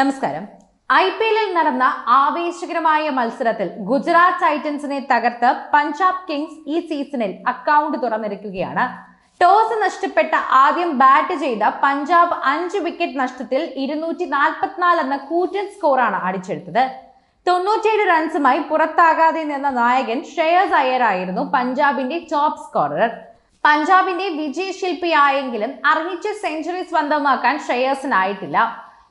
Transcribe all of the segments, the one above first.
നമസ്കാരം. I P എല്ലിൽ നടന്ന ആവേശകരമായ മത്സരത്തിൽ ഗുജറാത്ത് ടൈറ്റൻസിനെ തകർത്ത് പഞ്ചാബ് കിങ്സ് ഈ സീസണിൽ അക്കൗണ്ട് തുറന്നിരിക്കുകയാണ്. ടോസ് നഷ്ടപ്പെട്ട ആദ്യം ബാറ്റ് ചെയ്ത പഞ്ചാബ് അഞ്ച് വിക്കറ്റ് നഷ്ടത്തിൽ ഇരുന്നൂറ്റി നാൽപ്പത്തിനാല് എന്ന കൂറ്റൻ സ്കോറാണ് അടിച്ചെടുത്തത്. തൊണ്ണൂറ്റിയേഴ് റൺസുമായി പുറത്താകാതെ നിന്ന നായകൻ ശ്രേയസ് അയ്യർ ആയിരുന്നു പഞ്ചാബിന്റെ ടോപ്പ് സ്കോറർ പഞ്ചാബിന്റെ വിജയശില്പിയായെങ്കിലും അർഹിച്ച സെഞ്ചുറി സ്വന്തമാക്കാൻ ശ്രേയസിനായിട്ടില്ല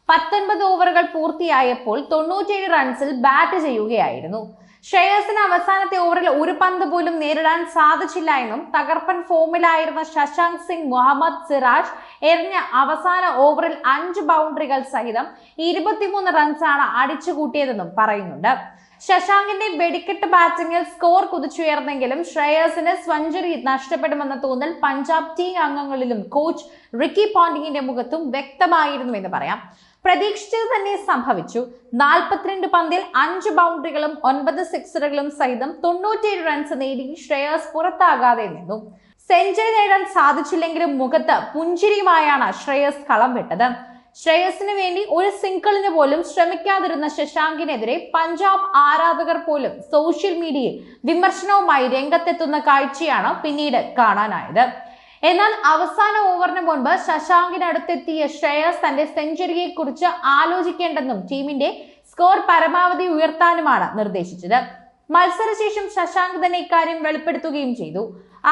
പത്തൊൻപത് ഓവറുകൾ പൂർത്തിയായപ്പോൾ തൊണ്ണൂറ്റിയേഴ് റൺസിൽ ബാറ്റ് ചെയ്യുകയായിരുന്നു. ശ്രേയസിന് അവസാനത്തെ ഓവറിൽ ഒരു പന്ത് പോലും നേരിടാൻ സാധിച്ചില്ല എന്നും തകർപ്പൻ ഫോമിലായിരുന്ന ശശാങ്ക് സിംഗ് മുഹമ്മദ് സിറാജ് എറിഞ്ഞ അവസാന ഓവറിൽ അഞ്ച് ബൗണ്ടറികൾ സഹിതം ഇരുപത്തിമൂന്ന് റൺസാണ് അടിച്ചുകൂട്ടിയതെന്നും പറയുന്നുണ്ട്. ശശാങ്കിന്റെ വെടിക്കെട്ട് ബാറ്റിംഗിൽ സ്കോർ കുതിച്ചുയർന്നെങ്കിലും ശ്രേയസിന് സെഞ്ചുറി നഷ്ടപ്പെടുമെന്ന തോന്നൽ പഞ്ചാബ് ടീം അംഗങ്ങളിലും കോച്ച് റിക്കി പോണ്ടിങ്ങിന്റെ മുഖത്തും വ്യക്തമായിരുന്നു എന്ന് പറയാം. പ്രതീക്ഷിച്ചത് തന്നെ സംഭവിച്ചു. നാൽപ്പത്തിരണ്ട് പന്തിൽ അഞ്ച് ബൗണ്ടറികളും ഒൻപത് സിക്സറുകളും സഹിതം തൊണ്ണൂറ്റിയേഴ് റൺസ് നേടി ശ്രേയസ് പുറത്താകാതെ നിന്നു. സെഞ്ചുറി നേടാൻ സാധിച്ചില്ലെങ്കിലും മുഖത്ത് പുഞ്ചിരിയുമായാണ് ശ്രേയസ് കളം വിട്ടത്. ശ്രേയസിന് വേണ്ടി ഒരു സിംഗിളിന് പോലും ശ്രമിക്കാതിരുന്ന ശശാങ്കിനെതിരെ പഞ്ചാബ് ആരാധകർ പോലും സോഷ്യൽ മീഡിയയിൽ വിമർശനവുമായി രംഗത്തെത്തുന്ന കാഴ്ചയാണ് പിന്നീട് കാണാനായത്. എന്നാൽ അവസാന ഓവറിന് മുൻപ് ശശാങ്കിനടുത്തെത്തിയ ശ്രേയസ് തന്റെ സെഞ്ചുറിയെ കുറിച്ച് ആലോചിക്കേണ്ടെന്നും ടീമിന്റെ സ്കോർ പരമാവധി ഉയർത്താനുമാണ് നിർദ്ദേശിച്ചത്. മത്സരശേഷം ശശാങ്ക് തന്നെ ഇക്കാര്യം വെളിപ്പെടുത്തുകയും ചെയ്തു.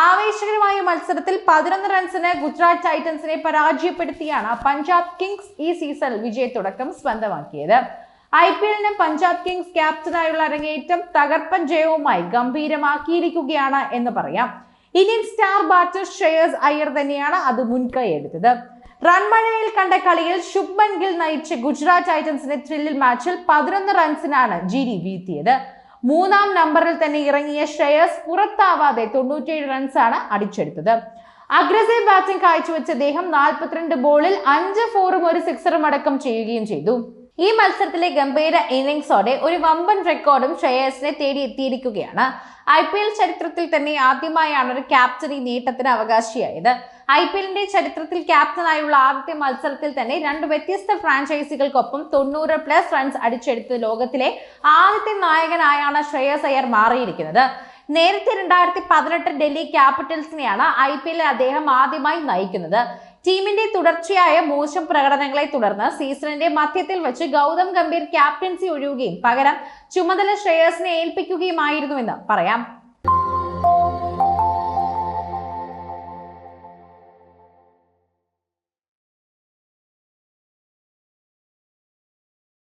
ആവേശകരമായ മത്സരത്തിൽ പതിനൊന്ന് റൺസിന് ഗുജറാത്ത് ടൈറ്റൻസിനെ പരാജയപ്പെടുത്തിയാണ് പഞ്ചാബ് കിങ്സ് ഈ സീസണിൽ വിജയത്തുടക്കം സ്വന്തമാക്കിയത്. ഐ പി എല്ലിന് പഞ്ചാബ് കിങ്സ് ക്യാപ്റ്റനായുള്ള അരങ്ങേറ്റം തകർപ്പൻ ജയവുമായി ഗംഭീരമാക്കിയിരിക്കുകയാണ് എന്ന് പറയാം. Indian star batter Shreyas Iyer തന്നെയാണ് അത് മുൻകൈയെടുത്തത് റൺമഴയിൽ കണ്ട കളിയിൽ ശുഭ്മൻ ഗിൽ നയിച്ച് ഗുജറാത്ത് ടൈറ്റൻസിന്റെ ത്രില്ലിൽ മാച്ചിൽ പതിനൊന്ന് റൺസിനാണ് ജിരി വീഴ്ത്തിയത്. മൂന്നാം നമ്പറിൽ തന്നെ ഇറങ്ങിയ ശ്രേയസ് പുറത്താവാതെ തൊണ്ണൂറ്റിയേഴ് റൺസാണ് അടിച്ചെടുത്തത്. അഗ്രസീവ് ബാറ്റിംഗ് കാഴ്ചവെച്ച അദ്ദേഹം നാൽപ്പത്തിരണ്ട് ബോളിൽ അഞ്ച് ഫോറും ഒരു സിക്സറും അടക്കം ചെയ്യുകയും ചെയ്തു. ഈ മത്സരത്തിലെ ഗംഭീര ഇന്നിംഗ്സോടെ ഒരു വമ്പൻ റെക്കോർഡും ശ്രേയസിനെ തേടി എത്തിയിരിക്കുകയാണ് ഐ പി എൽ ചരിത്രത്തിൽ തന്നെ ആദ്യമായാണ് ഒരു ക്യാപ്റ്റൻ ഈ നേട്ടത്തിന് അവകാശിയായത്. ഐ പി എല്ലിന്റെ ചരിത്രത്തിൽ ക്യാപ്റ്റനായുള്ള ആദ്യത്തെ മത്സരത്തിൽ തന്നെ രണ്ട് വ്യത്യസ്ത ഫ്രാഞ്ചൈസികൾക്കൊപ്പം തൊണ്ണൂറ് പ്ലസ് റൺസ് അടിച്ചെടുത്ത് ലോകത്തിലെ ആദ്യത്തെ നായകനായാണ് ശ്രേയസ് അയ്യർ മാറിയിരിക്കുന്നത്. നേരത്തെ രണ്ടായിരത്തി പതിനെട്ട് ഡൽഹി ക്യാപിറ്റൽസിനെയാണ് ഐ പി എല്ലിൽ അദ്ദേഹം ആദ്യമായി നയിക്കുന്നത്. ടീമിന്റെ തുടർച്ചയായ മോശം പ്രകടനങ്ങളെ തുടർന്ന് സീസണിന്റെ മധ്യത്തിൽ വെച്ച് ഗൗതം ഗംഭീർ ക്യാപ്റ്റൻസി ഒഴിയുകയും പകരം ചുമതല ശ്രേയസിനെ ഏൽപ്പിക്കുകയുമായിരുന്നുവെന്ന് പറയാം.